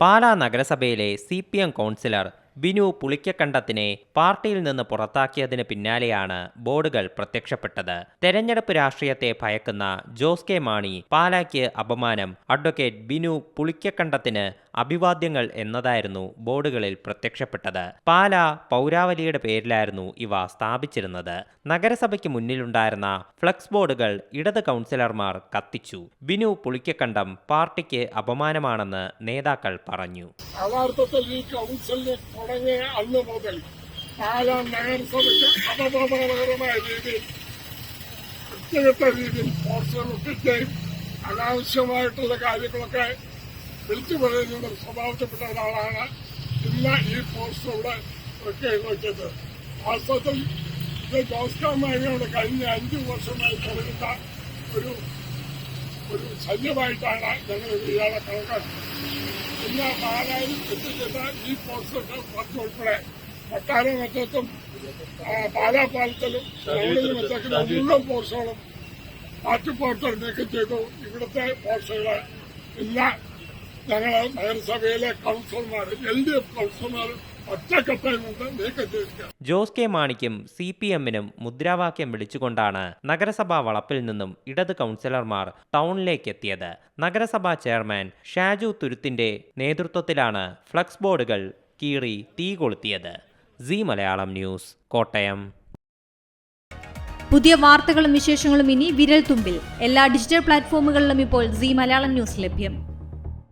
പാലാ നഗരസഭയിലെ C P M councillor Binu പുളിക്കക്കണ്ടത്തിനെ പാർട്ടിയിൽ നിന്ന് പുറത്താക്കിയതിന് പിന്നാലെയാണ് ബോർഡുകൾ പ്രത്യക്ഷപ്പെട്ടത്. തെരഞ്ഞെടുപ്പ് രാഷ്ട്രീയത്തെ ഭയക്കുന്ന ജോസ് കെ മാണി പാലാക്ക് അപമാനം. അഡ്വക്കേറ്റ് ബിനു പുളിക്കക്കണ്ടത്തിന് അഭിവാദ്യങ്ങൾ എന്നതായിരുന്നു ബോർഡുകളിൽ പ്രത്യക്ഷപ്പെട്ടത്. പാല പൗരാവലിയുടെ പേരിലായിരുന്നു ഇവ സ്ഥാപിച്ചിരുന്നത്. നഗരസഭയ്ക്ക് മുന്നിലുണ്ടായിരുന്ന ഫ്ലക്സ് ബോർഡുകൾ ഇടത് കൗൺസിലർമാർ കത്തിച്ചു. ബിനു പുളിക്കക്കണ്ടം പാർട്ടിക്ക് അപമാനമാണെന്ന് നേതാക്കൾ പറഞ്ഞു. ഈ തുടങ്ങിയ അന്ന് മുതൽ പാലാ നഗരസഭയ്ക്ക് അപകടകരമായ രീതിയിൽ വൃത്തികെട്ട രീതിയിൽ പോസ്റ്റർ ഒപ്പിക്കുകയും അനാവശ്യമായിട്ടുള്ള കാര്യങ്ങളൊക്കെ വിളിച്ചു പറയുന്ന സ്വഭാവത്തിൽപ്പെട്ട ഒരാളാണ് ഇന്ന് ഈ പോസ്റ്റർ ഇവിടെ വെക്കുകയും വെച്ചത് വാസ്തവത്തിൽ ഇത് ജോസ് കഴിഞ്ഞ അഞ്ചു വർഷമായി തുടങ്ങുന്ന ഒരു ശല്യമായിട്ടാണ് ഞങ്ങൾ ഇയാളെ കണക്കാക്കുന്നത് ഇന്ന് പാലായിൽ എത്തിച്ചെന്ന ഈ പോസ്റ്റർ പത്ത് ഉൾപ്പെടെ കൊട്ടാരം മറ്റത്തും പാലാ പാലത്തിലും ടൗണിലും വെച്ചേക്കുന്ന മുഴുവൻ പോസ്റ്റുകളും മാറ്റി പോസ്റ്റർ നീക്കം ചെയ്തു. ഇവിടുത്തെ പോസ്റ്ററുകൾ ഇന്ന് ഞങ്ങൾ നഗരസഭയിലെ കൌൺസിലർമാർ എൽ ഡി എഫ് കൗൺസിലർമാർ ജോസ് കെ മാണിക്കും സി പി എമ്മിനും മുദ്രാവാക്യം വിളിച്ചുകൊണ്ടാണ് നഗരസഭാ വളപ്പിൽ നിന്നും ഇടത് കൗൺസിലർമാർ ടൗണിലേക്ക് എത്തിയത് നഗരസഭാ ചെയർമാൻ ഷാജു തുരുത്തിന്റെ നേതൃത്വത്തിലാണ് ഫ്ലക്സ് ബോർഡുകൾ കീറി തീ കൊളുത്തിയത്. C Malayalam news Kottayam. പുതിയ വാർത്തകളും വിശേഷങ്ങളും ഇനി വിരൽ തുമ്പിൽ എല്ലാ ഡിജിറ്റൽ പ്ലാറ്റ്ഫോമുകളിലും ഇപ്പോൾ സി മലയാളം ന്യൂസ് ലഭ്യം.